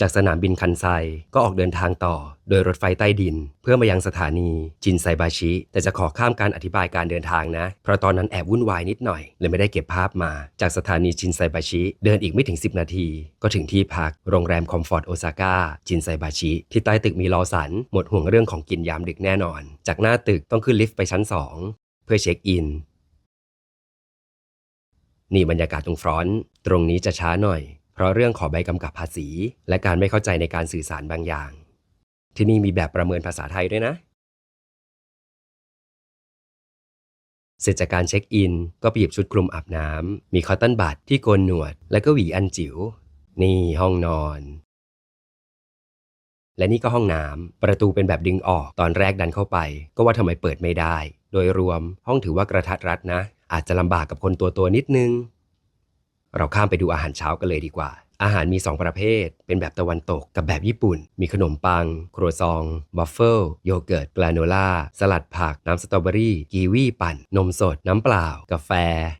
จากสนามบินคันไซก็ออกเดินทางต่อ โดยรถไฟใต้ดิน เพื่อมายังสถานีจินไซบาชิ แต่จะขอข้ามการอธิบายการเดินทางนะ เพราะตอนนั้นแอบวุ่นวายนิดหน่อยเลยไม่ได้เก็บภาพมา จากสถานีจินไซบาชิ เดินอีกไม่ถึง 10 นาที ก็ถึงที่พักโรงแรมคอมฟอร์ตโอซาก้าจินไซบาชิ ที่ใต้ตึกมีลอสัน หมดห่วงเรื่องของกินยามดึกแน่นอน จากหน้าตึกต้องขึ้นลิฟต์ไปชั้น 2 เพื่อเช็คอินนี่บรรยากาศตรงฟรอนต์ ตรงนี้จะช้าหน่อย ราะเรื่องขอใบกำกับภาษี และการไม่เข้าใจในการสื่อสารบางอย่าง ที่นี่มีแบบประเมินภาษาไทยด้วยนะ เสร็จจากการเช็คอิน ก็ไปหยิบชุดคลุมอาบน้ำ มีคอตตอนบัดที่โกนหนวด แล้วก็หวีอันจิ๋ว นี่ห้องนอน และนี่ก็ห้องน้ำ ประตูเป็นแบบดึงออก ตอนแรกดันเข้าไป ก็ว่าทำไมเปิดไม่ได้ โดยรวมห้องถือว่ากระทัดรัดนะ อาจจะลำบากกับคนตัวตัวนิดนึง เราข้ามไปดูอาหารเช้ากันเลยดีกว่า อาหารมี 2 ประเภท เป็นแบบตะวันตกกับแบบญี่ปุ่น มีขนมปัง ครัวซองบัฟเฟิลโยเกิร์ตกราโนล่า สลัดผัก น้ำสตรอเบอรี่ กีวีปั่น นมสด น้ำเปล่า กาแฟ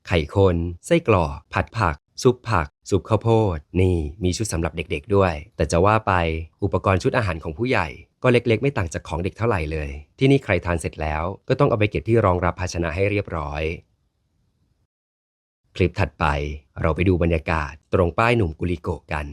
ไข่คนไส้กรอกผัดผัก ซุปผัก ซุปข้าวโพด นี่ มีชุดสำหรับเด็กๆด้วย แต่จะว่าไปอุปกรณ์ชุดอาหารของผู้ใหญ่ก็เล็กๆ ไม่ต่างจากของเด็กเท่าไหร่เลย ที่นี่ใครทานเสร็จแล้วก็ต้องเอาไปเก็บที่รองรับภาชนะให้เรียบร้อย คลิปถัดไปเราไปดูบรรยากาศตรงป้ายหนุ่มกุลิโกกัน